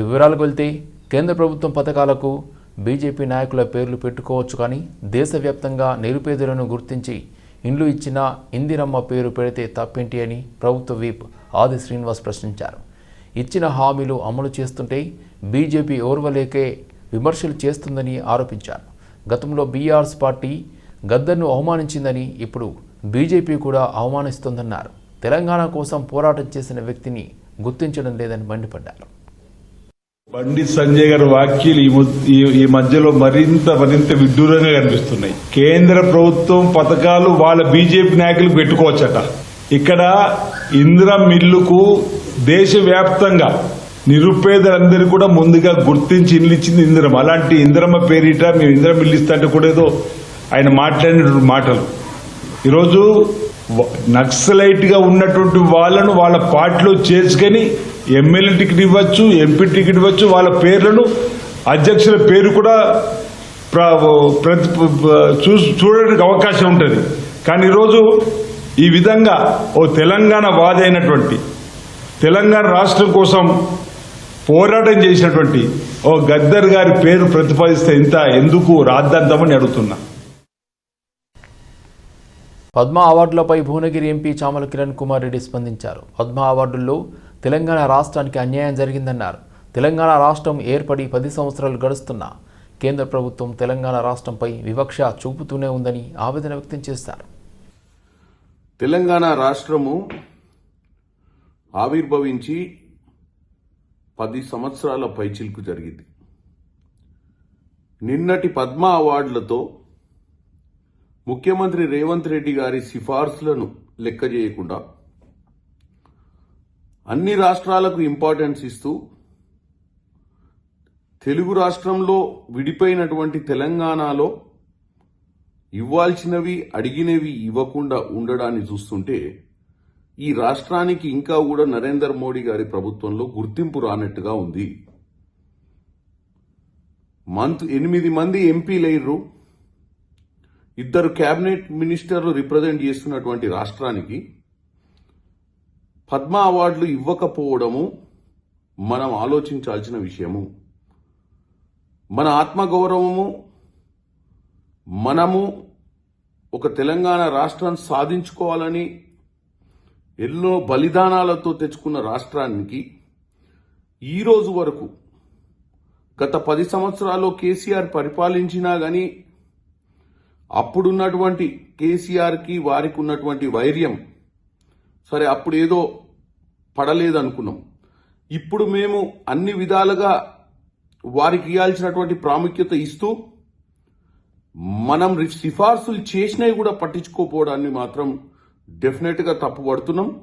వివరాలకు వెళ్తే కేంద్ర ప్రభుత్వం పథకాలకు బీజేపీ నాయకుల పేర్లు పెట్టుకోవచ్చు కానీ దేశవ్యాప్తంగా నిరుపేదలను గుర్తించి ఇండ్లు ఇచ్చిన ఇందిరమ్మ పేరు పెడితే తప్పేంటి అని ప్రభుత్వ వీప్ ఆది శ్రీనివాస్ ప్రశ్నించారు. ఇచ్చిన హామీలు అమలు చేస్తుంటే బీజేపీ ఓర్వలేకే విమర్శలు చేస్తుందని ఆరోపించారు. గతంలో బీఆర్ఎస్ పార్టీ గద్దర్ను అవమానించిందని ఇప్పుడు బీజేపీ కూడా అవమానిస్తోందన్నారు. తెలంగాణ కోసం పోరాటం చేసిన వ్యక్తిని గుర్తించడం లేదని మండిపడ్డారు. బండి సంజయ్ గారి వ్యాఖ్యలు ఈ ఈ- మధ్యలో మరింత మరింత విడ్డూరంగా కనిపిస్తున్నాయి. కేంద్ర ప్రభుత్వం పథకాలు వాళ్ళ బీజేపీ నాయకులు పెట్టుకోవచ్చట. ఇక్కడ ఇందిరా మిల్లుకు దేశవ్యాప్తంగా నిరుపేదలందరూ కూడా ముందుగా గుర్తించి ఇల్లు ఇచ్చింది ఇందిరమ్మ అలాంటి ఇందిరమ్మ పేరిట మేము ఇందిరా మిల్లు ఇస్తా అంటే కూడా ఏదో ఆయన మాట్లాడిన మాటలు. ఈరోజు వ- నక్సలైట్గా ఉన్నటువంటి వాళ్ళను వాళ్ళ పార్టీలో చేర్చుకొని ఎమ్మెల్యే టికెట్ ఇవ్వచ్చు ఎంపీ టికెట్ ఇవ్వచ్చు వాళ్ళ పేర్లను అధ్యక్షుల పేరు కూడా ప్రతి చూ- చూడడానికి అవకాశం ఉంటుంది. కానీ ఈరోజు ఈ విధంగా ఓ తెలంగాణ వాది అయినటువంటి తెలంగాణ రాష్ట్రం కోసం పోరాటం చేసినటువంటి ఓ గద్దర్ గారి పేరు ప్రతిపాదిస్తే ఇంత ఎందుకు రాద్దంతమని అడుగుతున్నా. పద్మ అవార్డులపై భువనగిరి ఎంపీ చామల కిరణ్ కుమార్ రెడ్డి స్పందించారు. పద్మ అవార్డుల్లో తెలంగాణ రాష్ట్రానికి అన్యాయం జరిగిందన్నారు. తెలంగాణ రాష్ట్రం ఏర్పడి పది సంవత్సరాలు గడుస్తున్నా కేంద్ర ప్రభుత్వం తెలంగాణ రాష్ట్రంపై వివక్ష చూపుతూనే ఉందని ఆవేదన వ్యక్తం చేశారు. తెలంగాణ రాష్ట్రము ఆవిర్భవించి పది సంవత్సరాల పైచిల్కు జరిగింది. నిన్నటి పద్మ అవార్డులతో ముఖ్యమంత్రి రేవంత్ రెడ్డి గారి సిఫార్సులను లెక్క చేయకుండా అన్ని రాష్ట్రాలకు ఇంపార్టెన్స్ ఇస్తూ తెలుగు రాష్ట్రంలో విడిపోయినటువంటి తెలంగాణలో ఇవ్వాల్సినవి అడిగినవి ఇవ్వకుండా ఉండడాన్ని చూస్తుంటే ఈ రాష్ట్రానికి ఇంకా కూడా నరేంద్ర మోడీ గారి ప్రభుత్వంలో గుర్తింపు రానట్టుగా ఉంది. మంత్ ఎనిమిది మంది ఎంపీలయ్యారు ఇద్దరు కేబినెట్ మినిస్టర్లు రిప్రజెంట్ చేస్తున్నటువంటి రాష్ట్రానికి పద్మ అవార్డులు ఇవ్వకపోవడము మనం ఆలోచించాల్సిన విషయము. మన ఆత్మగౌరవము మనము ఒక తెలంగాణ రాష్ట్రం సాధించుకోవాలని ఎన్నో బలిదానాలతో తెచ్చుకున్న రాష్ట్రానికి ఈ రోజు వరకు గత పది సంవత్సరాల్లో కేసీఆర్ పరిపాలించినా కానీ అప్పుడున్నటువంటి కేసీఆర్కి వారికి ఉన్నటువంటి వైర్యం సరే అప్పుడు ఏదో పడలేదనుకున్నాం. ఇప్పుడు మేము అన్ని విధాలుగా వారికి ఇవ్వాల్సినటువంటి ప్రాముఖ్యత ఇస్తూ మనం సిఫార్సులు చేసినవి కూడా పట్టించుకోకపోవడాన్ని మాత్రం డెఫినెట్గా తప్పుపడుతున్నాం.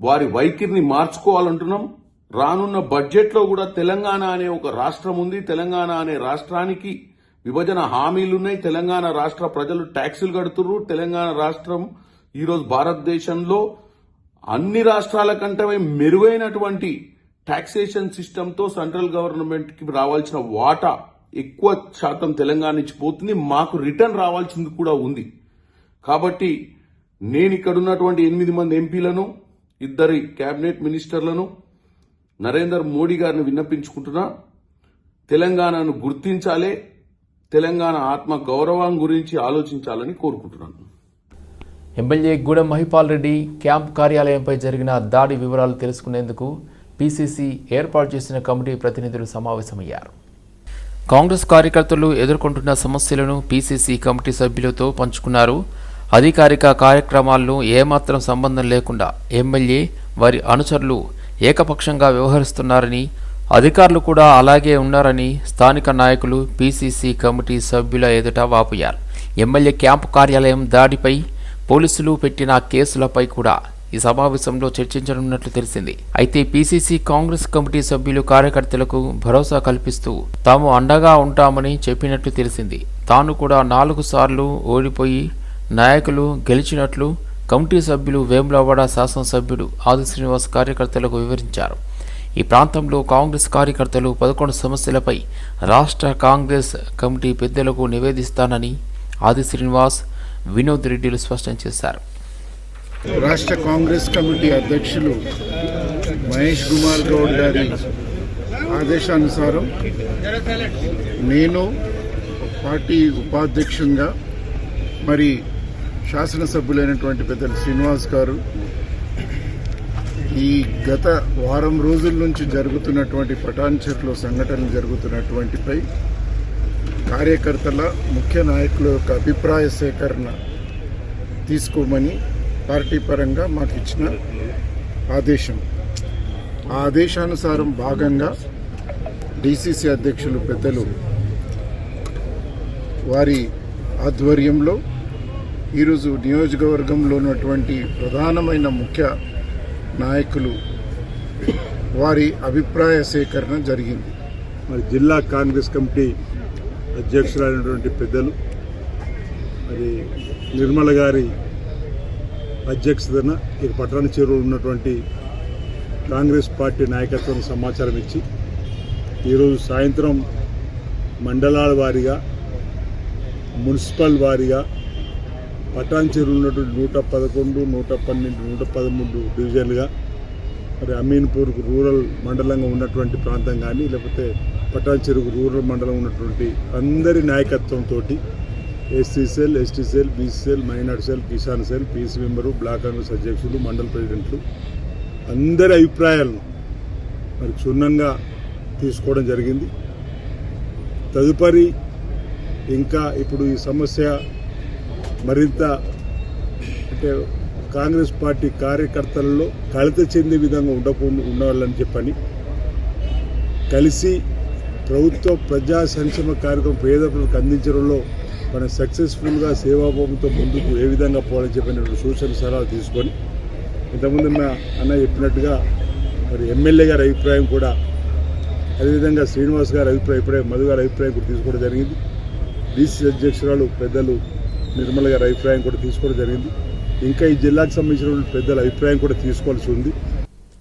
వారి వైఖరిని మార్చుకోవాలంటున్నాం. రానున్న బడ్జెట్లో కూడా తెలంగాణ అనే ఒక రాష్ట్రం ఉంది. తెలంగాణ అనే రాష్ట్రానికి విభజన హామీలున్నాయి తెలంగాణ రాష్ట్ర ప్రజలు ట్యాక్సులు కడుతుర్రు. తెలంగాణ రాష్ట్రం ఈరోజు భారతదేశంలో అన్ని రాష్ట్రాల కంటే మెరుగైనటువంటి టాక్సేషన్ సిస్టంతో సెంట్రల్ గవర్నమెంట్కి రావాల్సిన వాటా ఎక్కువ శాతం తెలంగాణ నుంచి పోతుంది. మాకు రిటర్న్ రావాల్సింది కూడా ఉంది. కాబట్టి నేను ఇక్కడ ఉన్నటువంటి ఎనిమిది మంది ఎంపీలను ఇద్దరి కేబినెట్ మినిస్టర్లను నరేందర్ మోడీ గారిని విన్నపించుకుంటున్నా. తెలంగాణను గుర్తించాలే తెలంగాణ ఆత్మ గౌరవం గురించి ఆలోచించాలని కోరుకుంటున్నాను. ఎమ్మెల్యే గూడెం మహిపాల్ రెడ్డి క్యాంప్ కార్యాలయంపై జరిగిన దాడి వివరాలు తెలుసుకునేందుకు పీసీసీ ఏర్పాటు చేసిన కమిటీ ప్రతినిధులు సమావేశమయ్యారు. కాంగ్రెస్ కార్యకర్తలు ఎదుర్కొంటున్న సమస్యలను పీసీసీ కమిటీ సభ్యులతో పంచుకున్నారు. అధికారిక కార్యక్రమాల్లో ఏమాత్రం సంబంధం లేకుండా ఎమ్మెల్యే వారి అనుచరులు ఏకపక్షంగా వ్యవహరిస్తున్నారని అధికారులు కూడా అలాగే ఉన్నారని స్థానిక నాయకులు పీసీసీ కమిటీ సభ్యుల ఎదుట వాపోయారు. ఎమ్మెల్యే క్యాంపు కార్యాలయం దాడిపై పోలీసులు పెట్టిన కేసులపై కూడా ఈ సమావేశంలో చర్చించనున్నట్లు తెలిసింది. అయితే పీసీసీ కాంగ్రెస్ కమిటీ సభ్యులు కార్యకర్తలకు భరోసా కల్పిస్తూ తాము అండగా ఉంటామని చెప్పినట్లు తెలిసింది. తాను కూడా నాలుగు సార్లు ఓడిపోయి నాయకులు గెలిచినట్లు కమిటీ సభ్యులు వేములవాడ శాసనసభ్యుడు ఆది శ్రీనివాస్ కార్యకర్తలకు వివరించారు. ఈ ప్రాంతంలో కాంగ్రెస్ కార్యకర్తలు పదకొండు సమస్యలపై రాష్ట్ర కాంగ్రెస్ కమిటీ పెద్దలకు నివేదిస్తానని ఆది శ్రీనివాస్ వినోద్ రెడ్డిలు స్పష్టం చేశారు. రాష్ట్ర కాంగ్రెస్ కమిటీ అధ్యక్షులు మహేష్ కుమార్ గౌడ్ గారి ఆదేశానుసారం నేను పార్టీ ఉపాధ్యక్షునిగా మరి శాసనసభ్యులైనటువంటి పెద్దలు శ్రీనివాస్ గారు ఈ గత వారం రోజుల నుంచి జరుగుతున్నటువంటి పటాన్ చెట్లు సంఘటనలు జరుగుతున్నటువంటిపై కార్యకర్తల ముఖ్య నాయకుల యొక్క అభిప్రాయ సేకరణ తీసుకోమని పార్టీ పరంగా మాకు ఇచ్చిన ఆదేశం. ఆ ఆదేశానుసారం భాగంగా డిసిసి అధ్యక్షులు పెద్దలు వారి ఆధ్వర్యంలో ఈరోజు నియోజకవర్గంలో ఉన్నటువంటి ప్రధానమైన ముఖ్య నాయకులు వారి అభిప్రాయ సేకరణ జరిగింది. మరి జిల్లా కాంగ్రెస్ కమిటీ అధ్యక్షులైనటువంటి పెద్దలు మరి నిర్మల గారి అధ్యక్షతన ఈ పట్టణ చెరువు ఉన్నటువంటి కాంగ్రెస్ పార్టీ నాయకత్వం సమాచారం ఇచ్చి ఈరోజు సాయంత్రం మండలాల వారీగా మున్సిపల్ వారీగా పటాన్ చెరువు ఉన్నటువంటి నూట పదకొండు నూట పన్నెండు నూట పదమూడు డివిజన్లుగా మరి అమీన్పూర్కు రూరల్ మండలంగా ఉన్నటువంటి ప్రాంతం కానీ లేకపోతే పటాన్చెరుకు రూరల్ మండలం ఉన్నటువంటి అందరి నాయకత్వంతో SC cell ST cell BC cell minority cell Kisan cell PC member block Congress అధ్యక్షులు మండల ప్రెసిడెంట్లు అందరి అభిప్రాయాలను మరి క్షుణ్ణంగా తీసుకోవడం జరిగింది. తదుపరి ఇంకా ఇప్పుడు ఈ సమస్య మరింత అంటే కాంగ్రెస్ పార్టీ కార్యకర్తలలో కలత చెందే విధంగా ఉండకుండా ఉండాలని చెప్పని కలిసి ప్రభుత్వ ప్రజా సంక్షేమ కార్యక్రమం పేద ప్రజలకు అందించడంలో మనం సక్సెస్ఫుల్గా సేవాభావంతో ముందుకు ఏ విధంగా పోవాలని చెప్పినటువంటి సూచన సలహాలు తీసుకొని ఇంతకుముందు మా అన్న చెప్పినట్టుగా మరి ఎమ్మెల్యే గారి అభిప్రాయం కూడా అదేవిధంగా శ్రీనివాస్ గారి అభిప్రాయం అభిప్రాయం మధు గారి అభిప్రాయం కూడా తీసుకోవడం జరిగింది. డీసీ అధ్యక్షురాలు పెద్దలు నిర్మల గారి అభిప్రాయం కూడా తీసుకోవడం జరిగింది. ఇంకా ఈ జిల్లాకు సంబంధించిన పెద్దల అభిప్రాయం కూడా తీసుకోవాల్సి ఉంది.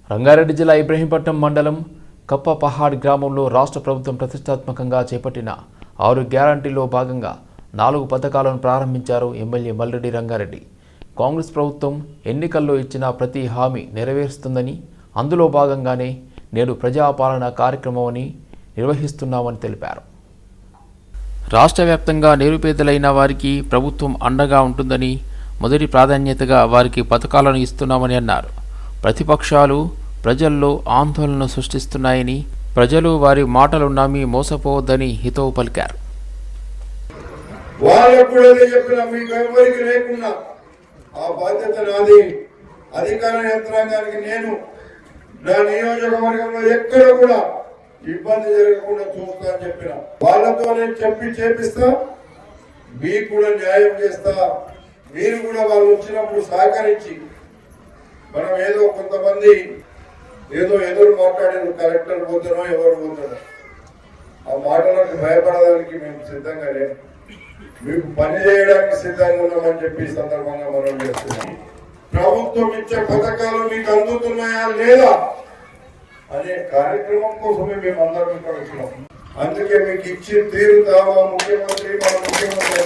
రంగారెడ్డి జిల్లా ఇబ్రహీంపట్నం మండలం కప్ప పహాడ్ గ్రామంలో రాష్ట్ర ప్రభుత్వం ప్రతిష్టాత్మకంగా చేపట్టిన ఆరు గ్యారంటీలో భాగంగా నాలుగు పథకాలను ప్రారంభించారు ఎమ్మెల్యే మల్రెడ్డి రంగారెడ్డి. కాంగ్రెస్ ప్రభుత్వం ఎన్నికల్లో ఇచ్చిన ప్రతి హామీ నెరవేరుస్తుందని అందులో భాగంగానే నేడు ప్రజాపాలన కార్యక్రమాన్ని నిర్వహిస్తున్నామని తెలిపారు. రాష్ట్ర వ్యాప్తంగా నిరుపేదలైన వారికి ప్రభుత్వం అండగా ఉంటుందని మొదటి ప్రాధాన్యతగా వారికి పథకాలను ఇస్తున్నామని అన్నారు. ప్రతిపక్షాలు ప్రజల్లో ఆందోళన సృష్టిస్తున్నాయని ప్రజలు వారి మాటలు నమ్మి మోసపోవద్దని హితవు పలికారు. వాళ్ళకు చెప్పిన మీకు ఎవరికి లేకుండా ఆ బాధ్యత నాది. అధికార యంత్రాంగానికి నేను నా నియోజకవర్గంలో ఎక్కడ కూడా ఇబ్బంది జరగకుండా చూస్తా అని చెప్పిన. వాళ్ళతో నేను చెప్పి చేపిస్తా మీకు కూడా న్యాయం చేస్తా. మీరు కూడా వాళ్ళు వచ్చినప్పుడు సహకరించి మనం ఏదో కొంతమంది ఏదో ఎదురు మాట్లాడేది కలెక్టర్ పోతున్నా ఎవరు పోతారో ఆ మాటలకు భయపడడానికి మేము సిద్ధంగా లేము. మీకు పని చేయడానికి సిద్ధంగా ఉన్నామని చెప్పి సందర్భంగా మనం చేస్తున్నాం. ప్రభుత్వం ఇచ్చే పథకాలు మీకు అందుతున్నాయా లేదా అనే కార్యక్రమం కోసమే మేము అందరం ఇక్కడ వచ్చినాం. అందుకే మీకు ఇచ్చి తీరుతా మా ముఖ్యమంత్రి మా ముఖ్యమంత్రి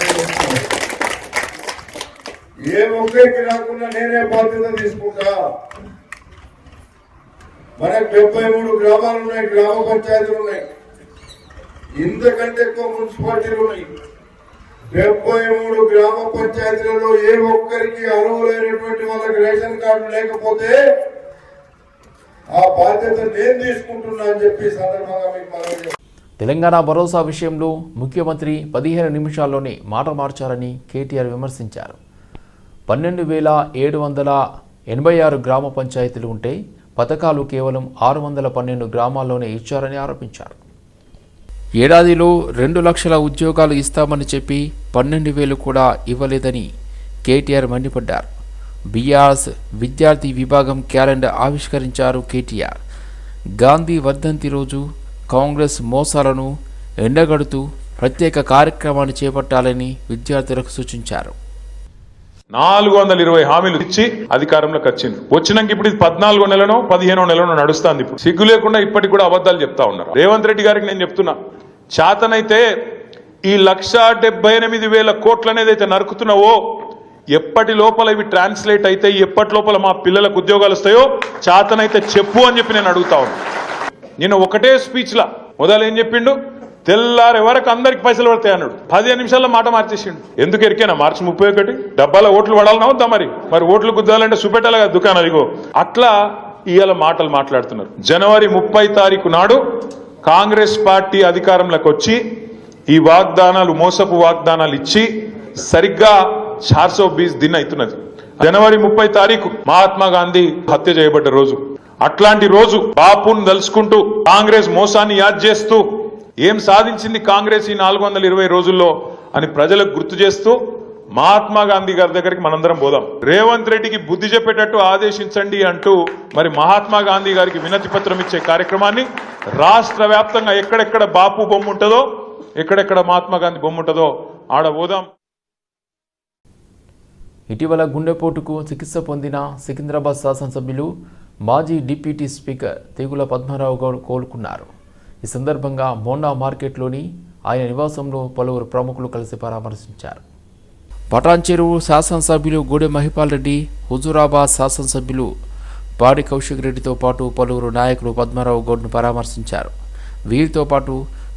ఏ ఒక్కరికి రాకుండా నేనే బాధ్యత తీసుకుంటా. మనకు డెబ్బై మూడు గ్రామాలు ఉన్నాయి గ్రామ పంచాయతీలు ఉన్నాయి. ఇంతకంటే ఎక్కువ మున్సిపాలిటీలు ఉన్నాయి. డెబ్బై మూడు గ్రామ పంచాయతీలలో ఏ ఒక్కరికి అర్హులైనటువంటి వాళ్ళకి రేషన్ కార్డు లేకపోతే ఆ బాధ్యత నేను తీసుకుంటున్నా అని చెప్పి సందర్భంగా మీకు మనం తెలంగాణ భరోసా విషయంలో ముఖ్యమంత్రి పదిహేను నిమిషాల్లోనే మాట మార్చారని కేటీఆర్ విమర్శించారు. పన్నెండు వేల ఏడు వందల ఎనభై ఆరు గ్రామ పంచాయతీలు ఉంటే పథకాలు కేవలం ఆరు వందల పన్నెండు గ్రామాల్లోనే ఇచ్చారని ఆరోపించారు. ఏడాదిలో రెండు లక్షల ఉద్యోగాలు ఇస్తామని చెప్పి పన్నెండు వేలు కూడా ఇవ్వలేదని కేటీఆర్ మండిపడ్డారు. బీఆర్ఎస్ విద్యార్థి విభాగం క్యాలెండర్ ఆవిష్కరించారు కేటీఆర్. గాంధీ వర్ధంతి రోజు కాంగ్రెస్ మోసాలను ఎండగడుతూ ప్రత్యేక కార్యక్రమాన్ని చేపట్టాలని విద్యార్థులకు సూచించారు. నాలుగు వందల ఇరవై హామీలు ఇచ్చి అధికారంలోకి వచ్చింది. వచ్చినాక ఇప్పుడు ఇది పద్నాలుగో నెలనో పదిహేనో నెలనో నడుస్తుంది ఇప్పుడు. సిగ్గు లేకుండా ఇప్పటికి కూడా అబద్ధాలు చెప్తా ఉన్నారు. రేవంత్ రెడ్డి గారికి నేను చెప్తున్నా చేతనైతే ఈ లక్ష డెబ్బై ఎనిమిది వేల కోట్లు అనేది అయితే నరుకుతున్నావో ఎప్పటి లోపల ఇవి ట్రాన్స్లేట్ అయితే ఎప్పటి లోపల మా పిల్లలకు ఉద్యోగాలు వస్తాయో చేతనైతే చెప్పు అని చెప్పి నేను అడుగుతా ఉన్నా. నేను ఒకటే స్పీచ్లా మొదలు ఏం చెప్పిండు? తెల్లారి వరకు అందరికి పైసలు పడతాయి అన్నాడు. పదిహేను నిమిషాల్లో మాట మార్చేసిండు. ఎందుకు ఎరికేనా? మార్చి ముప్పై ఒకటి? డబ్బాల ఓట్లు పడాలని అవుతా మరి? మరి ఓట్లు గుద్దాలంటే చూపెట్టాలి కదా దుకాణాలు ఇగో. అట్లా ఇవాళ మాటలు మాట్లాడుతున్నారు. జనవరి ముప్పై తారీఖు నాడు కాంగ్రెస్ పార్టీ అధికారంలోకి వచ్చి ఈ వాగ్దానాలు మోసపు వాగ్దానాలు ఇచ్చి సరిగ్గా చార్సో బీస్ దిన్ అవుతున్నది. జనవరి ముప్పై తారీఖు మహాత్మా గాంధీ హత్య చేయబడ్డ రోజు. అట్లాంటి రోజు బాపును దలుచుకుంటూ కాంగ్రెస్ మోసాన్ని యాద్ చేస్తూ ఏం సాధించింది కాంగ్రెస్ ఈ నాలుగు వందల ఇరవై రోజుల్లో అని ప్రజలకు గుర్తు చేస్తూ మహాత్మా గాంధీ గారి దగ్గరికి మనందరం పోదాం. రేవంత్ రెడ్డికి బుద్ధి చెప్పేటట్టు ఆదేశించండి అంటూ మరి మహాత్మా గాంధీ గారికి వినతి పత్రం ఇచ్చే కార్యక్రమాన్ని రాష్ట్ర వ్యాప్తంగా ఎక్కడెక్కడ బాపు బొమ్మ ఉంటుందో ఎక్కడెక్కడ మహాత్మా గాంధీ బొమ్మ ఉంటుందో ఆడ పోదాం. ఇటీవల గుండెపోటుకు చికిత్స పొందిన సికింద్రాబాద్ శాసనసభ్యులు మాజీ డిప్యూటీ స్పీకర్ తెగుల పద్మారావు గౌడ్ కోలుకున్నారు. ఈ సందర్భంగా మోండా మార్కెట్లోని ఆయన నివాసంలో పలువురు ప్రముఖులు కలిసి పరామర్శించారు. పటాన్ చెరువు శాసనసభ్యులు గూడె మహిపాల్ రెడ్డి హుజూరాబాద్ శాసనసభ్యులు పాడి కౌశిక్ రెడ్డితో పాటు పలువురు నాయకులు పద్మారావు గౌడ్ను పరామర్శించారు. వీరితో పాటు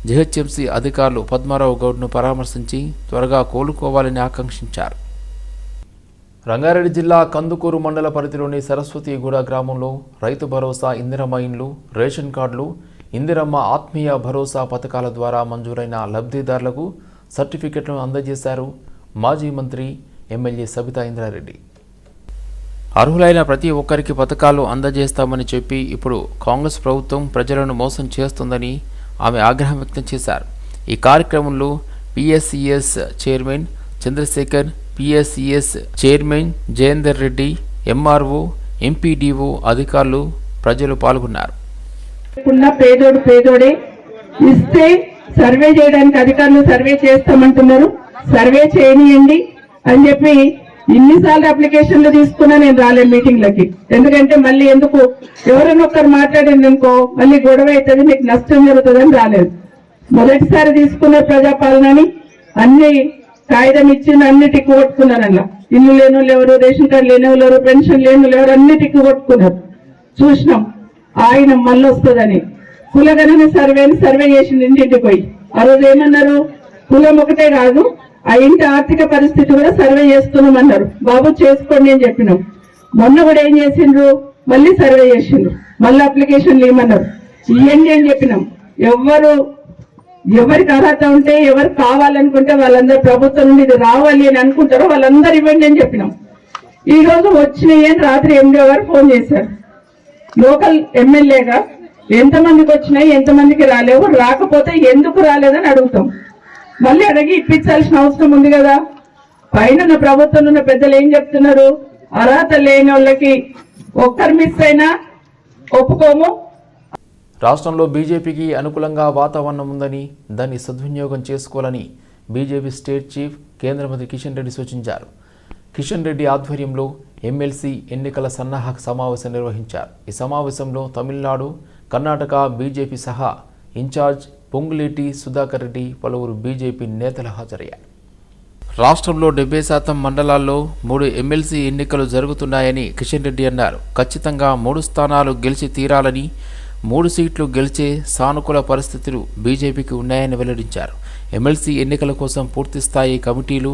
జిహెచ్ఎంసీ అధికారులు పద్మారావు గౌడ్ను పరామర్శించి త్వరగా కోలుకోవాలని ఆకాంక్షించారు. రంగారెడ్డి జిల్లా కందుకూరు మండల పరిధిలోని సరస్వతిగూడ గ్రామంలో రైతు భరోసా ఇందిరమ్మ రేషన్ కార్డులు ఇందిరమ్మ ఆత్మీయ భరోసా పథకాల ద్వారా మంజూరైన లబ్ధిదారులకు సర్టిఫికెట్లను అందజేశారు మాజీ మంత్రి ఎమ్మెల్యే సబితా ఇంద్రారెడ్డి. అర్హులైన ప్రతి ఒక్కరికి పథకాలు అందజేస్తామని చెప్పి ఇప్పుడు కాంగ్రెస్ ప్రభుత్వం ప్రజలను మోసం చేస్తుందని ఆమె ఆగ్రహం వ్యక్తం చేశారు. ఈ కార్యక్రమంలో PSCS chairman Chandrasekhar PSCS chairman Jayender Reddy MRO MPDO అధికారులు ప్రజలు పాల్గొన్నారు. పేదోడు పేదోడే. ఇస్తే సర్వే చేయడానికి అధికారులు సర్వే చేస్తామంటున్నారు. సర్వే చేయనియండి అని చెప్పి ఇన్నిసార్లు అప్లికేషన్లు తీసుకున్నా నేను రాలే మీటింగ్లకి. ఎందుకంటే మళ్ళీ ఎందుకు? ఎవరైనా ఒక్కరు మాట్లాడింది అనుకో మళ్ళీ గొడవ అవుతుంది మీకు నష్టం జరుగుతుందని రాలేదు. మొదటిసారి తీసుకున్న ప్రజాపాలనని అన్ని కాగితం ఇచ్చిన అన్ని టిక్కు కొట్టుకున్నారు ఇల్లు లేని వాళ్ళు ఎవరు రేషన్ కార్డు లేని వాళ్ళు ఎవరు పెన్షన్ లేని వాళ్ళు ఎవరు అన్ని టిక్కు కొట్టుకున్నారు. చూసినాం. ఆయన మళ్ళీ వస్తుందని కులగణన సర్వేని సర్వే చేసింది ఇంటింటికి పోయి. ఆ రోజు ఏమన్నారు? కులం ఒకటే కాదు ఆ ఇంటి ఆర్థిక పరిస్థితి కూడా సర్వే చేస్తున్నామన్నారు. బాబు చేసుకోండి అని చెప్పినాం. మొన్న కూడా ఏం చేసిండ్రు? మళ్ళీ సర్వే చేసిండ్రు. మళ్ళీ అప్లికేషన్లు ఏమన్నారు ఇవ్వండి అని చెప్పినాం. ఎవ్వరు ఎవరికి అర్హత ఉంటే ఎవరు కావాలనుకుంటే వాళ్ళందరూ ప్రభుత్వం నుండి ఇది రావాలి అని అనుకుంటారో వాళ్ళందరూ ఇవ్వండి అని చెప్పినాం. ఈ రోజు వచ్చినాయి అని రాత్రి ఎండిఓ గారు ఫోన్ చేశారు. లోకల్ ఎమ్మెల్యేగా ఎంతమందికి వచ్చినాయి ఎంతమందికి రాలేవు రాకపోతే ఎందుకు రాలేదని అడుగుతాం. మళ్ళీ అడిగి ఇప్పించాల్సిన అవసరం ఉంది కదా. పైన ప్రభుత్వం ఉన్న పెద్దలు ఏం చెప్తున్నారు? అర్హత లేని వాళ్ళకి ఒక్కరు మిస్ అయినా ఒప్పుకోము. రాష్ట్రంలో బీజేపీకి అనుకూలంగా వాతావరణం ఉందని దాన్ని సద్వినియోగం చేసుకోవాలని బీజేపీ స్టేట్ చీఫ్ కేంద్ర మంత్రి కిషన్ రెడ్డి సూచించారు. కిషన్ రెడ్డి ఆధ్వర్యంలో ఎమ్మెల్సీ ఎన్నికల సన్నాహక సమావేశం నిర్వహించారు. ఈ సమావేశంలో తమిళనాడు కర్ణాటక బీజేపీ సహా ఇన్ఛార్జ్ పొంగులేటి సుధాకర్ రెడ్డి పలువురు బీజేపీ నేతలు హాజరయ్యారు. రాష్ట్రంలో డెబ్బై శాతం మండలాల్లో మూడు ఎమ్మెల్సీ ఎన్నికలు జరుగుతున్నాయని కిషన్ రెడ్డి అన్నారు. ఖచ్చితంగా మూడు స్థానాలు గెలిచి తీరాలని మూడు సీట్లు గెలిచే సానుకూల పరిస్థితులు బీజేపీకి ఉన్నాయని వెల్లడించారు. ఎమ్మెల్సీ ఎన్నికల కోసం పూర్తిస్థాయి కమిటీలు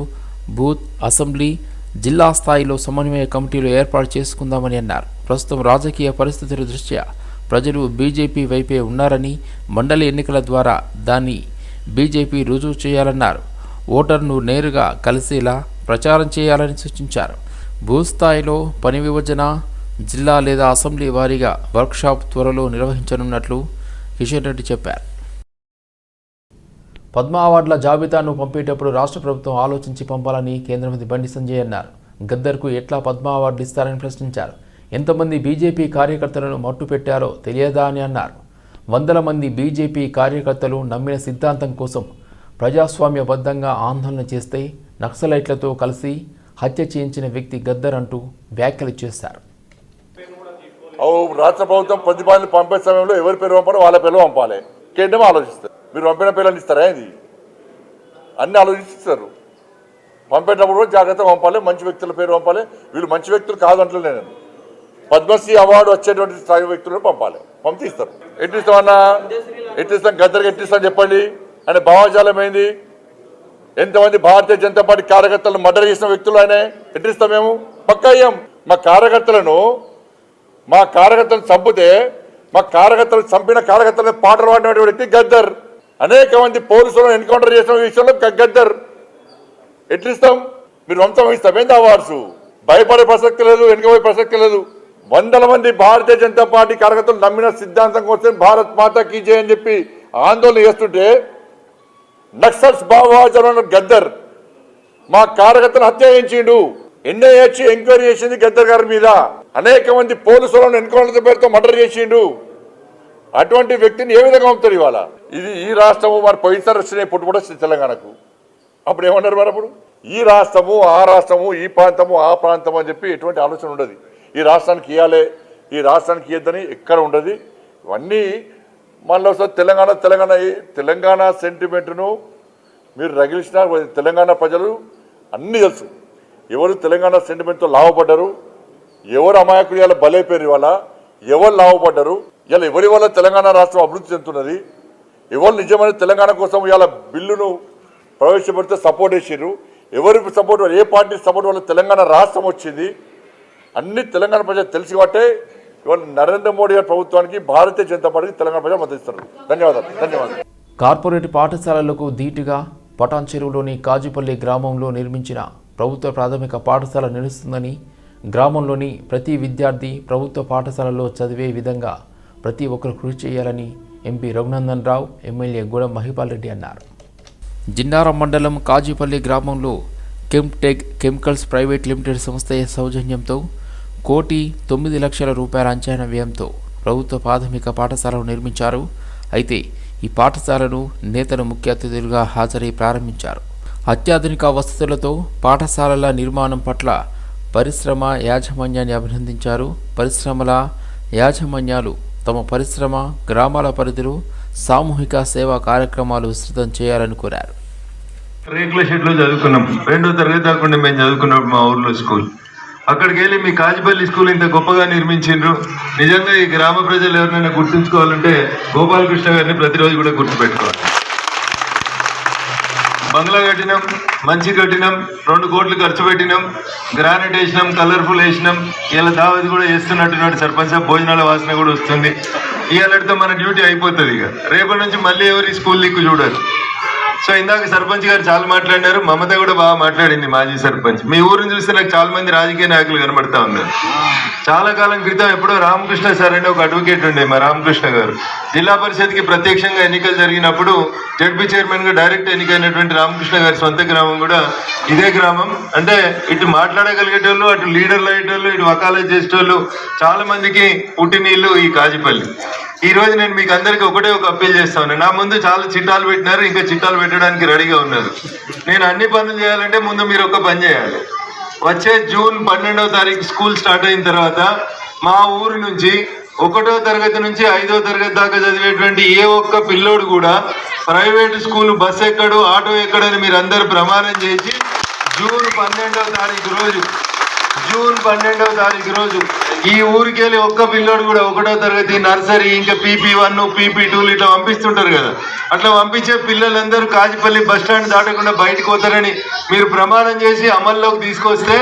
బూత్ అసెంబ్లీ జిల్లా స్థాయిలో సమన్వయ కమిటీలు ఏర్పాటు చేసుకుందామని అన్నారు. ప్రస్తుతం రాజకీయ పరిస్థితుల దృష్ట్యా ప్రజలు బీజేపీ వైపే ఉన్నారని మండలి ఎన్నికల ద్వారా దాన్ని బీజేపీ రుజువు చేయాలన్నారు. ఓటర్ను నేరుగా కలిసేలా ప్రచారం చేయాలని సూచించారు. భూస్థాయిలో పని విభజన జిల్లా లేదా అసెంబ్లీ వారీగా వర్క్షాప్ త్వరలో నిర్వహించనున్నట్లు కిషన్ రెడ్డి చెప్పారు. పద్మ అవార్డుల జాబితాను పంపేటప్పుడు రాష్ట్ర ప్రభుత్వం ఆలోచించి పంపాలని కేంద్ర మంత్రి బండి సంజయ్ అన్నారు. గద్దర్కు ఎట్లా పద్మ అవార్డులు ఇస్తారని ప్రశ్నించారు. ఎంతమంది బీజేపీ కార్యకర్తలను మట్టు పెట్టారో తెలియదా అని అన్నారు. వందల మంది బీజేపీ కార్యకర్తలు నమ్మిన సిద్ధాంతం కోసం ప్రజాస్వామ్యబద్ధంగా ఆందోళన చేస్తే నక్సలైట్లతో కలిసి హత్య చేయించిన వ్యక్తి గద్దర్ అంటూ వ్యాఖ్యలు చేశారు. రాష్ట్ర ప్రభుత్వం ప్రతిపాదనలు పంపే సమయంలో ఎవరి పేరు పంపాలో వాళ్ళ పేరు పంపాలి. కేంద్రం ఆలోచిస్తారు మీరు పంపిన పేర్లను ఇస్తారా ఇది అన్ని ఆలోచిస్తారు. పంపేటప్పుడు కూడా జాగ్రత్తగా పంపాలి మంచి వ్యక్తుల పేరు పంపాలి. వీళ్ళు మంచి వ్యక్తులు కాదంటలే నేను. పద్మశ్రీ అవార్డు వచ్చేటువంటి స్థాయి వ్యక్తులను పంపాలి. పంపిస్తారు ఎట్టిస్తామన్నా ఎట్టిస్తాం గద్దరికి ఎట్టిస్తాం చెప్పండి. ఆయన భావజాలం ఏంది? ఎంతమంది భారతీయ జనతా పార్టీ కార్యకర్తలను మర్డర్ చేసిన వ్యక్తులు ఆయన? ఎట్టిస్తాం మేము? పక్క అయ్యాం మా కార్యకర్తలను మా కార్యకర్తలను చంపితే మా కార్యకర్తలు చంపిన కార్యకర్తలను పాటలు పాడినటువంటి వ్యక్తి గద్దర్. అనేక మంది పోలీసులను ఎన్కౌంటర్ చేసిన విషయంలో గద్దర్ ఎట్లిస్తాం? మీరు వంశం ఇస్తాం ఏంది అవార్డ్స్ భయపడే ప్రసక్తి లేదు వెనుకపోయే ప్రసక్తి లేదు. వందల మంది భారతీయ జనతా పార్టీ కార్యకర్తలు నమ్మిన సిద్ధాంతం కోసం భారత్ మాత కీ అని చెప్పి ఆందోళన చేస్తుంటే నక్సల్స్ భావజన గద్దర్ మా కార్యకర్తను హత్య చేయించిండు. ఎన్ఐహెచ్ ఎంక్వైరీ చేసింది గద్దర్ గారి మీద. అనేక మంది పోలీసులను ఎన్కౌంటర్ పేరుతో మర్డర్ చేసిండు. అటువంటి వ్యక్తిని ఏ విధంగా పంపుతారు ఇవాళ? ఇది ఈ రాష్ట్రము మరి పోయినసారి వచ్చినాయి పుట్టుబడి కూడా తెలంగాణకు. అప్పుడు ఏమన్నారు మరి అప్పుడు? ఈ రాష్ట్రము ఆ రాష్ట్రము ఈ ప్రాంతము ఆ ప్రాంతం అని చెప్పి ఎటువంటి ఆలోచన ఉండదు. ఈ రాష్ట్రానికి ఇవ్వాలి ఈ రాష్ట్రానికి ఇవ్వద్దని ఎక్కడ ఉండదు. ఇవన్నీ మళ్ళీ ఒకసారి తెలంగాణ తెలంగాణ తెలంగాణ సెంటిమెంట్ను మీరు రగిలిసిన తెలంగాణ ప్రజలు అన్నీ తెలుసు. ఎవరు తెలంగాణ సెంటిమెంట్తో లాభపడ్డారు? ఎవరు అమాయకులు ఇవాళ బలైపోయారు ఇవాళ? ఎవరు లాభపడ్డారు? ఇలా ఎవరి వల్ల తెలంగాణ రాష్ట్రం అభివృద్ధి చెందుతున్నది? ఎవరు నిజమైన తెలంగాణ కోసం ఇవాళ బిల్లును ప్రవేశపెడితే సపోర్ట్ చేసిర్రు? ఎవరి సపోర్ట్ ఏ పార్టీ సపోర్ట్ వల్ల తెలంగాణ రాష్ట్రం వచ్చింది. అన్ని తెలంగాణ ప్రజలు తెలిసి కాబట్టే ఇవాళ నరేంద్ర మోడీ గారి ప్రభుత్వానికి భారతీయ జనతా పార్టీకి తెలంగాణ ప్రజలు మద్దతిస్తున్నారు ధన్యవాదాలు. ధన్యవాదాలు. కార్పొరేట్ పాఠశాలలకు ధీటుగా పటాన్ చెరువులోని కాజుపల్లి గ్రామంలో నిర్మించిన ప్రభుత్వ ప్రాథమిక పాఠశాల నిలుస్తుందని గ్రామంలోని ప్రతి విద్యార్థి ప్రభుత్వ పాఠశాలలో చదివే విధంగా ప్రతి ఒక్కరు కృషి చేయాలని ఎంపీ రఘునందన్ రావు ఎమ్మెల్యే గూడెం మహిపాల్ రెడ్డి అన్నారు. జిన్నారం మండలం కాజీపల్లి గ్రామంలో కెమ్టెక్ కెమికల్స్ ప్రైవేట్ లిమిటెడ్ సంస్థ సౌజన్యంతో కోటి తొమ్మిది లక్షల రూపాయల అంచనా వ్యయంతో ప్రభుత్వ ప్రాథమిక పాఠశాలను నిర్మించారు. అయితే ఈ పాఠశాలను నేతలు ముఖ్య అతిథులుగా హాజరై ప్రారంభించారు. అత్యాధునిక వసతులతో పాఠశాలల నిర్మాణం పట్ల పరిశ్రమ యాజమాన్యాన్ని అభినందించారు. పరిశ్రమల యాజమాన్యాలు తమ పరిశ్రమ గ్రామాల పరిధిలో సామూహిక సేవా కార్యక్రమాలు విస్తృతం చేయాలని కోరారు. రేకుల షెడ్లో చదువుకున్నాం. రెండో తరగతి దాకుండా మేము చదువుకున్నాం మా ఊర్లో స్కూల్. అక్కడికి వెళ్ళి మీ కాజిపల్లి స్కూల్ ఇంత గొప్పగా నిర్మించిండ్రు. నిజంగా ఈ గ్రామ ప్రజలు ఎవరినైనా గుర్తుంచుకోవాలంటే గోపాలకృష్ణ గారిని ప్రతిరోజు కూడా గుర్తుపెట్టుకోవాలి. బంగ్లా కట్టినాం మంచి కట్టినాం రెండు కోట్లు ఖర్చు పెట్టినాం గ్రానైట్ వేసినాం కలర్ఫుల్ వేసినాం ఇలా దావతి కూడా చేస్తున్నట్టున్నాడు సర్పంచ్ భోజనాల వాసన కూడా వస్తుంది. ఇవాళతో మన డ్యూటీ అయిపోతుంది ఇక. రేపటి నుంచి మళ్ళీ ఎవరు స్కూల్ దిక్కు చూడరు. సో ఇందాక సర్పంచ్ గారు చాలా మాట్లాడినారు మమత కూడా బాగా మాట్లాడింది మాజీ సర్పంచ్. మీ ఊరిని చూస్తే నాకు చాలా మంది రాజకీయ నాయకులు కనబడతా ఉన్నారు. చాలా కాలం క్రితం ఎప్పుడో రామకృష్ణ సార్ అని ఒక అడ్వకేట్ ఉండే మా రామకృష్ణ గారు. జిల్లా పరిషత్కి ప్రత్యక్షంగా ఎన్నికలు జరిగినప్పుడు జడ్పీ చైర్మన్గా డైరెక్ట్ ఎన్నికైనటువంటి రామకృష్ణ గారి సొంత గ్రామం కూడా ఇదే గ్రామం. అంటే ఇటు మాట్లాడగలిగేటోళ్ళు అటు లీడర్లు అయ్యేటోళ్ళు ఇటు వకాలత్ చేసేటోళ్ళు చాలా మందికి పుట్టినీళ్ళు ఈ కాజిపల్లి. ఈ రోజు నేను మీకు అందరికీ ఒకటే ఒక అప్పీల్ చేస్తాను నా ముందు చాలా చిట్టాలు పెట్టినారు ఇంకా చిట్టాలు పెట్టడానికి రెడీగా ఉన్నారు. నేను అన్ని పనులు చేయాలంటే ముందు మీరు ఒక పని చేయాలి. వచ్చే జూన్ పన్నెండవ తారీఖు స్కూల్ స్టార్ట్ అయిన తర్వాత మా ఊరు నుంచి ఒకటో తరగతి నుంచి ఐదో తరగతి దాకా చదివేటువంటి ఏ ఒక్క పిల్లోడు కూడా ప్రైవేట్ స్కూల్ బస్ ఎక్కడు ఆటో ఎక్కడని మీరు అందరు ప్రమాణం చేసి జూన్ పన్నెండవ తారీఖు రోజు జూన్ పన్నెండవ తారీఖు రోజు ఈ ఊరికి వెళ్ళి ఒక్క పిల్లోడు కూడా ఒకటో తరగతి నర్సరీ ఇంకా పీపీ వన్ పీపీ టూలు ఇట్లా పంపిస్తుంటారు కదా. అట్లా పంపించే పిల్లలందరూ కాజిపల్లి బస్ స్టాండ్ దాటకుండా బయటకు పోతారని మీరు ప్రమాణం చేసి అమల్లోకి తీసుకొస్తే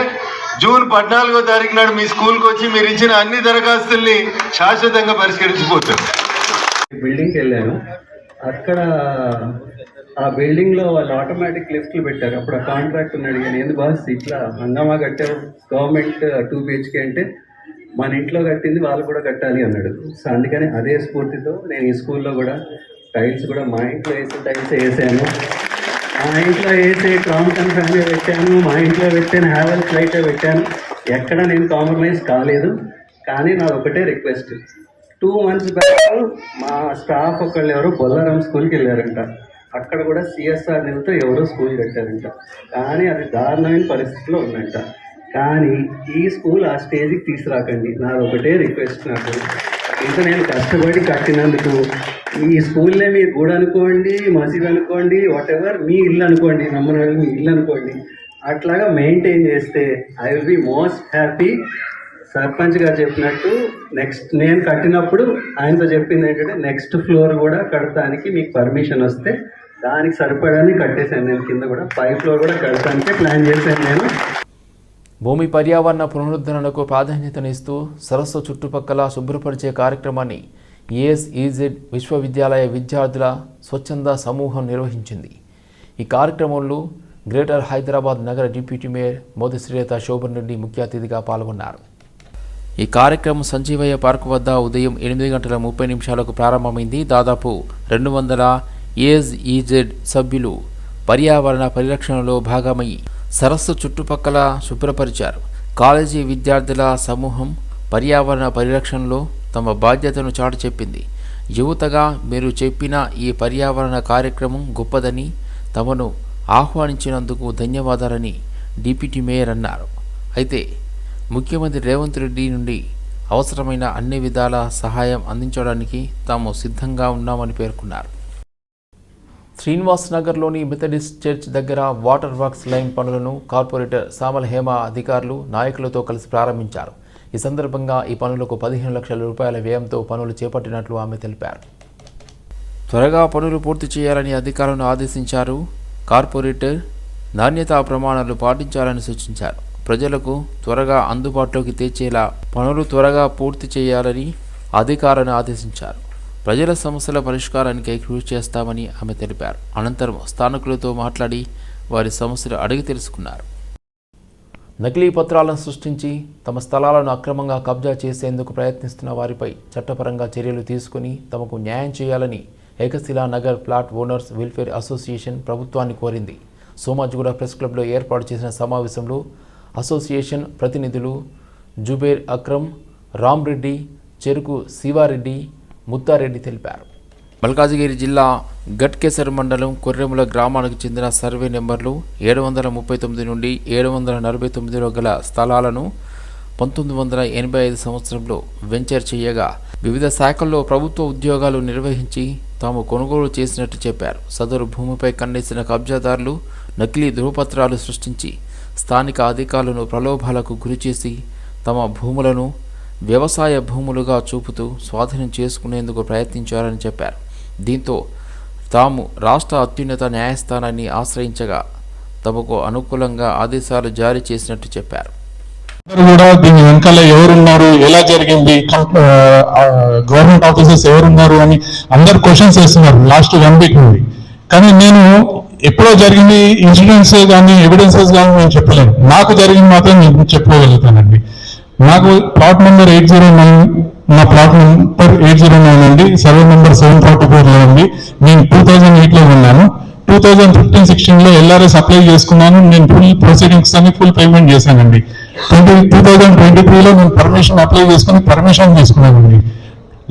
జూన్ పద్నాలుగో తారీఖు నాడు మీ స్కూల్కి వచ్చి మీరు ఇచ్చిన అన్ని దరఖాస్తుల్ని శాశ్వతంగా పరిష్కరించిపోతారు. బిల్డింగ్కి వెళ్ళాను. అక్కడ ఆ బిల్డింగ్లో వాళ్ళు ఆటోమేటిక్ లిఫ్ట్లు పెట్టారు. అప్పుడు ఆ కాంట్రాక్ట్ అడిగాను ఏంది బాస్ ఇట్లా హంగామా కట్టారు గవర్నమెంట్ టూ బిహెచ్కే అంటే మన ఇంట్లో కట్టింది వాళ్ళు కూడా కట్టాలి అన్నాడు. సో అందుకని అదే స్ఫూర్తితో నేను ఈ స్కూల్లో కూడా టైల్స్ కూడా మా ఇంట్లో వేసే టైల్స్ వేసాను. మా ఇంట్లో వేసే క్రాంప్టన్ ఫ్యామిలీ పెట్టాను మా ఇంట్లో పెట్టాను హ్యావెల్ ఫ్లైట్ పెట్టాను. ఎక్కడ నేను కాంప్రమైజ్ కాలేదు కానీ నాది ఒకటే రిక్వెస్ట్. టూ మంత్స్ బ్యాక్ మా స్టాఫ్ ఒకళ్ళు ఎవరు బొల్లారం స్కూల్కి వెళ్ళారంట. అక్కడ కూడా సిఎస్ఆర్ నిధులతో ఎవరో స్కూల్ కట్టారంట. కానీ అది దారుణమైన పరిస్థితిలో ఉందంట. కానీ ఈ స్కూల్ ఆ స్టేజ్కి తీసుకురాకండి. నాది ఒకటే రిక్వెస్ట్ నాకు. ఇంత నేను కష్టపడి కట్టినందుకు ఈ స్కూల్నే మీరు గుడి అనుకోండి మసీద్ అనుకోండి వాట్ ఎవర్ మీ ఇల్లు అనుకోండి నమ్మని వాళ్ళు మీ ఇల్లు అనుకోండి. అట్లాగా మెయింటైన్ చేస్తే I will be most happy sarpanch గారు చెప్పినట్టు నెక్స్ట్ నేను కట్టినప్పుడు ఆయనతో చెప్పింది ఏంటంటే నెక్స్ట్ ఫ్లోర్ కూడా కడటానికి మీకు పర్మిషన్ వస్తే దానికి సరిపడాన్ని కట్టేశాను నేను. కింద కూడా పై ఫ్లోర్ కూడా కడటానికే ప్లాన్ చేశాను నేను. భూమి పర్యావరణ పునరుద్ధరణకు ప్రాధాన్యతనిస్తూ సరస్సు చుట్టుపక్కల శుభ్రపరిచే కార్యక్రమాన్ని ఏఎస్ఈజెడ్ విశ్వవిద్యాలయ విద్యార్థుల స్వచ్ఛంద సమూహం నిర్వహించింది. ఈ కార్యక్రమంలో గ్రేటర్ హైదరాబాద్ నగర డిప్యూటీ మేయర్ మోది శ్రీలత శోభన్ రెడ్డి ముఖ్య అతిథిగా పాల్గొన్నారు. ఈ కార్యక్రమం సంజీవయ్య పార్క్ వద్ద ఉదయం ఎనిమిది గంటల ముప్పై నిమిషాలకు ప్రారంభమైంది. దాదాపు రెండు వందల ఏఎస్ఈజెడ్ సభ్యులు పర్యావరణ పరిరక్షణలో భాగమై సరస్సు చుట్టుపక్కల శుభ్రపరిచారు. కాలేజీ విద్యార్థుల సమూహం పర్యావరణ పరిరక్షణలో తమ బాధ్యతను చాటు చెప్పింది. యువతగా మీరు చెప్పిన ఈ పర్యావరణ కార్యక్రమం గొప్పదని తమను ఆహ్వానించినందుకు ధన్యవాదాలని డిప్యూటీ మేయర్ అన్నారు. అయితే ముఖ్యమంత్రి రేవంత్ రెడ్డి నుండి అవసరమైన అన్ని విధాల సహాయం అందించడానికి తాము సిద్ధంగా ఉన్నామని పేర్కొన్నారు. శ్రీనివాస్ నగర్లోని మెథడిస్ట్ చర్చ్ దగ్గర వాటర్ వర్క్స్ లైన్ పనులను కార్పొరేటర్ సామల్ హేమ అధికారులు నాయకులతో కలిసి ప్రారంభించారు. ఈ సందర్భంగా ఈ పనులకు పదిహేను లక్షల రూపాయల వ్యయంతో పనులు చేపట్టినట్లు ఆమె తెలిపారు. త్వరగా పనులు పూర్తి చేయాలని అధికారులను ఆదేశించారు. కార్పొరేటర్ నాణ్యతా ప్రమాణాలు పాటించాలని సూచించారు. ప్రజలకు త్వరగా అందుబాటులోకి తెచ్చేలా పనులు త్వరగా పూర్తి చేయాలని అధికారులను ఆదేశించారు. ప్రజల సమస్యల పరిష్కారానికై కృషి చేస్తామని ఆమె తెలిపారు. అనంతరం స్థానికులతో మాట్లాడి వారి సమస్యలు అడిగి తెలుసుకున్నారు. నకిలీ పత్రాలను సృష్టించి తమ స్థలాలను అక్రమంగా కబ్జా చేసేందుకు ప్రయత్నిస్తున్న వారిపై చట్టపరంగా చర్యలు తీసుకుని తమకు న్యాయం చేయాలని Ekashila Nagar plot owners welfare association ప్రభుత్వాన్ని కోరింది. సోమాజిగూడ ప్రెస్ క్లబ్లో ఏర్పాటు చేసిన సమావేశంలో అసోసియేషన్ ప్రతినిధులు జుబేర్ అక్రమ్ రామ్రెడ్డి చెరుకు శివారెడ్డి ముత్తారెడ్డి తెలిపారు. మల్కాజిగిరి జిల్లా గట్కేసర్ మండలం కొర్రెముల గ్రామానికి చెందిన సర్వే నెంబర్లు ఏడు వందల ముప్పై తొమ్మిది నుండి ఏడు వందల నలభై తొమ్మిదిలో గల స్థలాలను పంతొమ్మిది వందల ఎనభై ఐదు సంవత్సరంలో వెంచర్ చేయగా వివిధ శాఖల్లో ప్రభుత్వ ఉద్యోగాలు నిర్వహించి తాము కొనుగోలు చేసినట్టు చెప్పారు. సదరు భూమిపై కన్నేసిన కబ్జాదారులు నకిలీ ధృవపత్రాలు సృష్టించి స్థానిక అధికారులను ప్రలోభాలకు గురిచేసి తమ భూములను వ్యవసాయ భూములుగా చూపుతూ స్వాధీనం చేసుకునేందుకు ప్రయత్నించారని చెప్పారు. దీంతో తాము రాష్ట్ర అత్యున్నత న్యాయస్థానాన్ని ఆశ్రయించగా తమకు అనుకూలంగా ఆదేశాలు జారీ చేసినట్టు చెప్పారు. కూడా దీని వెనకాల ఎవరున్నారు? ఎలా జరిగింది? గవర్నమెంట్ ఆఫీసర్స్ ఎవరున్నారు అని అందరు క్వశ్చన్స్ వేస్తున్నారు లాస్ట్ వన్ వీక్ నుండి. కానీ నేను ఎప్పుడో జరిగింది ఇన్సిడెంట్స్ కానీ ఎవిడెన్సెస్ కానీ నేను చెప్పలేను. నాకు జరిగింది మాత్రం నేను చెప్పుకోగలుగుతానండి. నాకు plot number eight zero nine నా plot number eight zero nine అండి. సర్వే నెంబర్ సెవెన్ ఫార్టీ ఫోర్లో ఉంది. నేను టూ థౌజండ్ ఎయిట్లో ఉన్నాను. టూ థౌజండ్ ఫిఫ్టీన్ సిక్స్టీన్లో ఎల్ఆర్ఎస్ అప్లై చేసుకున్నాను. నేను ఫుల్ ప్రొసీడింగ్స్ అని ఫుల్ పేమెంట్ చేశానండి. ట్వంటీ టూ థౌజండ్ ట్వంటీ త్రీలో నేను పర్మిషన్ అప్లై చేసుకుని పర్మిషన్ తీసుకున్నానండి.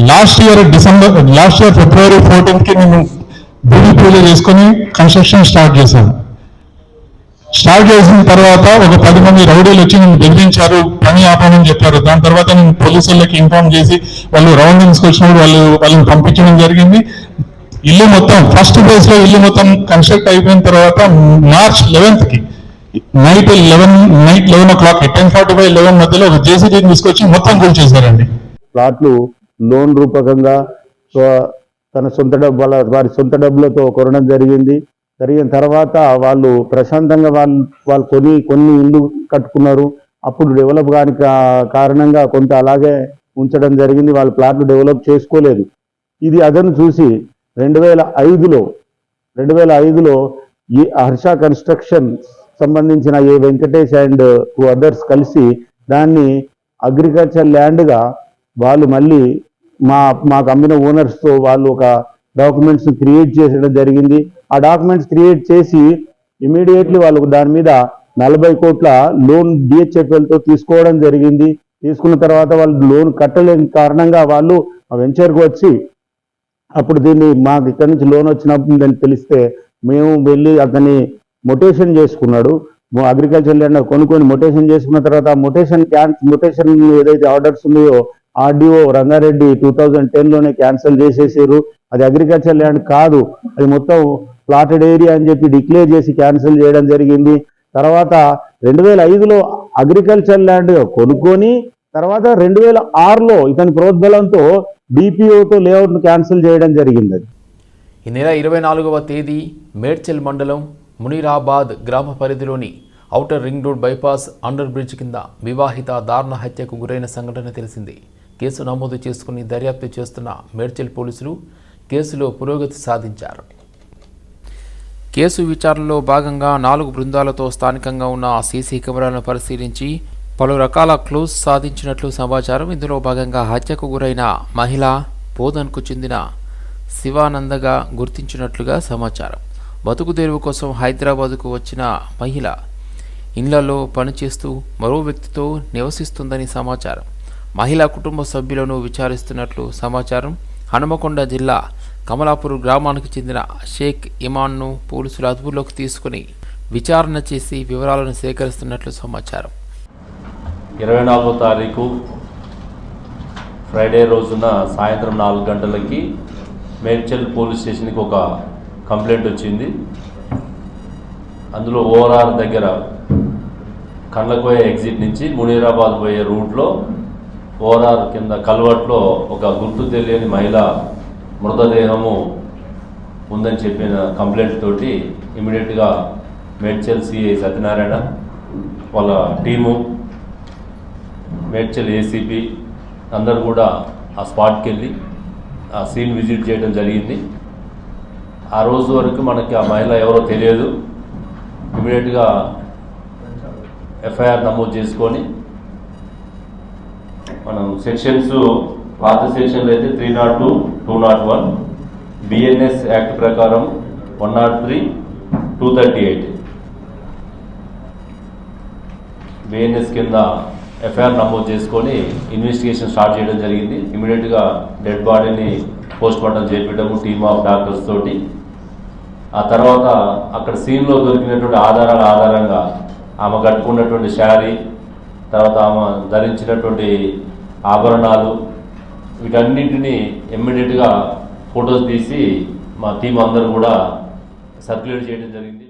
Last year December last year February ఫోర్టీన్త్కి నేను భూమి పూజ చేసుకుని కన్స్ట్రక్షన్ స్టార్ట్ చేశాను. స్టార్ట్ చేసిన తర్వాత ఒక పది మంది రౌడీలు వచ్చి నన్ను బెదిరించారు. పని ఆపమని చెప్పారు. దాని తర్వాత నేను పోలీసులకి ఇన్ఫార్మ్ చేసి వాళ్ళు రౌండింగ్స్కి వచ్చినప్పుడు వాళ్ళు వాళ్ళని పంపించడం జరిగింది. ఇల్లు మొత్తం ఫస్ట్ ఫేజ్లో ఇల్లు మొత్తం కన్స్ట్రక్ట్ అయిపోయిన తర్వాత March లెవెన్త్కి night eleven night eleven o'clock ten forty five eleven మధ్యలో ఒక జేసీబీ తీసుకొచ్చి మొత్తం కూల్చేశారండి ప్లాట్లు లోన్ రూపకంగా తన సొంత డబ్బు వాళ్ళ వారి సొంత డబ్బులతో కొనడం జరిగింది. జరిగిన తర్వాత వాళ్ళు ప్రశాంతంగా వాళ్ళు వాళ్ళు కొని కొన్ని ఇల్లు కట్టుకున్నారు. అప్పుడు డెవలప్ కాని కా- కారణంగా కొంత అలాగే ఉంచడం జరిగింది. వాళ్ళు ప్లాట్లు డెవలప్ చేసుకోలేదు. ఇది అదను చూసి రెండు వేల ఐదులో రెండు వేల ఐదులో ఈ హర్ష కన్స్ట్రక్షన్ సంబంధించిన A Venkatesh and two others కలిసి దాన్ని అగ్రికల్చర్ ల్యాండ్గా వాళ్ళు మళ్ళీ మా మాకు అమ్మిన ఓనర్స్తో వాళ్ళు ఒక డాక్యుమెంట్స్ క్రియేట్ చేసడం జరిగింది. ఆ డాక్యుమెంట్స్ క్రియేట్ చేసి ఇమీడియట్లీ వాళ్ళకు దాని మీద నలభై కోట్ల లోన్ డిహెచ్ఎఫ్ఎల్తో తీసుకోవడం జరిగింది. తీసుకున్న తర్వాత వాళ్ళు లోన్ కట్టలేని కారణంగా వాళ్ళు ఆ వెంచర్కి వచ్చి అప్పుడు దీన్ని మాకు ఇక్కడ నుంచి లోన్ వచ్చినప్పుడు అని తెలిస్తే మేము వెళ్ళి అతన్ని మొటేషన్ చేసుకున్నాడు. అగ్రికల్చర్ ల్యాండ్ కొనుక్కొని మొటేషన్ చేసుకున్న తర్వాత మొటేషన్ క్యాన్ మొటేషన్ ఏదైతే ఆర్డర్స్ ఉన్నాయో ఆర్డీఓ రంగారెడ్డి టూ థౌజండ్ టెన్లోనే క్యాన్సిల్ చేసేసారు. అది అగ్రికల్చర్ ల్యాండ్ కాదు. అది మొత్తం ప్లాటెడ్ ఏరియా అని చెప్పి డిక్లేర్ చేసి క్యాన్సిల్ చేయడం జరిగింది. తర్వాత రెండు వేల ఐదులో అగ్రికల్చర్ ల్యాండ్ కొనుక్కొని తర్వాత రెండు వేల ఆరులో ఇతని ప్రోద్బలంతో డిపిఓతో లేఅవుట్ను క్యాన్సిల్ చేయడం జరిగింది. ఈ నెల ఇరవై నాలుగవ తేదీ మేడ్చల్ మండలం మునిరాబాద్ గ్రామ పరిధిలోని outer ring road bypass under bridge కింద వివాహిత దారుణ హత్యకు గురైన సంఘటన తెలిసింది. కేసు నమోదు చేసుకుని దర్యాప్తు చేస్తున్న మేడ్చల్ పోలీసులు కేసులో పురోగతి సాధించారు. కేసు విచారణలో భాగంగా నాలుగు బృందాలతో స్థానికంగా ఉన్న సీసీ కెమెరాలను పరిశీలించి పలు రకాల క్లూస్ సాధించినట్లు సమాచారం. ఇందులో భాగంగా హత్యకు గురైన మహిళ బోధన్కు చెందిన శివానందగా గుర్తించినట్లుగా సమాచారం. బతుకు తెరువు కోసం హైదరాబాదుకు వచ్చిన మహిళ ఇళ్ళలో పనిచేస్తూ మరో వ్యక్తితో నివసిస్తుందని సమాచారం. మహిళా కుటుంబ సభ్యులను విచారిస్తున్నట్లు సమాచారం. హనుమకొండ జిల్లా కమలాపూర్ గ్రామానికి చెందిన షేక్ ఇమాన్ను పోలీసులు అదుపులోకి తీసుకుని విచారణ చేసి వివరాలను సేకరిస్తున్నట్లు సమాచారం. ఇరవై నాలుగో తారీఖు ఫ్రైడే రోజున సాయంత్రం నాలుగు గంటలకి మేడ్చల్ పోలీస్ స్టేషన్కి ఒక కంప్లైంట్ వచ్చింది. అందులో ఓఆర్ఆర్ దగ్గర కండ్లకోయ ఎగ్జిట్ నుంచి మునీరాబాద్ పోయే రూట్లో ఓఆర్ఆర్ కింద కల్వర్ట్లో ఒక గుర్తు తెలియని మహిళ మృతదేహము ఉందని చెప్పిన కంప్లైంట్ తోటి ఇమీడియట్గా మేడ్చల్ సిఐ సత్యనారాయణ వాళ్ళ టీము మేడ్చల్ ఏసీపీ అందరు కూడా ఆ స్పాట్కి వెళ్ళి ఆ సీన్ విజిట్ చేయడం జరిగింది. ఆ రోజు వరకు మనకి ఆ మహిళ ఎవరో తెలియదు. ఇమీడియట్గా ఎఫ్ఐఆర్ నమోదు చేసుకొని మనం సెక్షన్స్ పాత సెక్షన్లు అయితే three not two two not one BNS act ప్రకారం one not three two thirty eight BNS కింద ఎఫ్ఐఆర్ నమోదు చేసుకొని ఇన్వెస్టిగేషన్ స్టార్ట్ చేయడం జరిగింది. ఇమీడియట్గా డెడ్ బాడీని పోస్ట్ మార్టం చేపించడము టీమ్ ఆఫ్ డాక్టర్స్ తోటి. ఆ తర్వాత అక్కడ సీన్లో దొరికినటువంటి ఆధారాల ఆధారంగా ఆమె కట్టుకున్నటువంటి శారీ తర్వాత ఆమె ధరించినటువంటి ఆభరణాలు వీటన్నింటినీ ఇమ్మీడియట్గా ఫొటోస్ తీసి మా టీం అందరూ కూడా సర్క్యులేట్ చేయడం జరిగింది.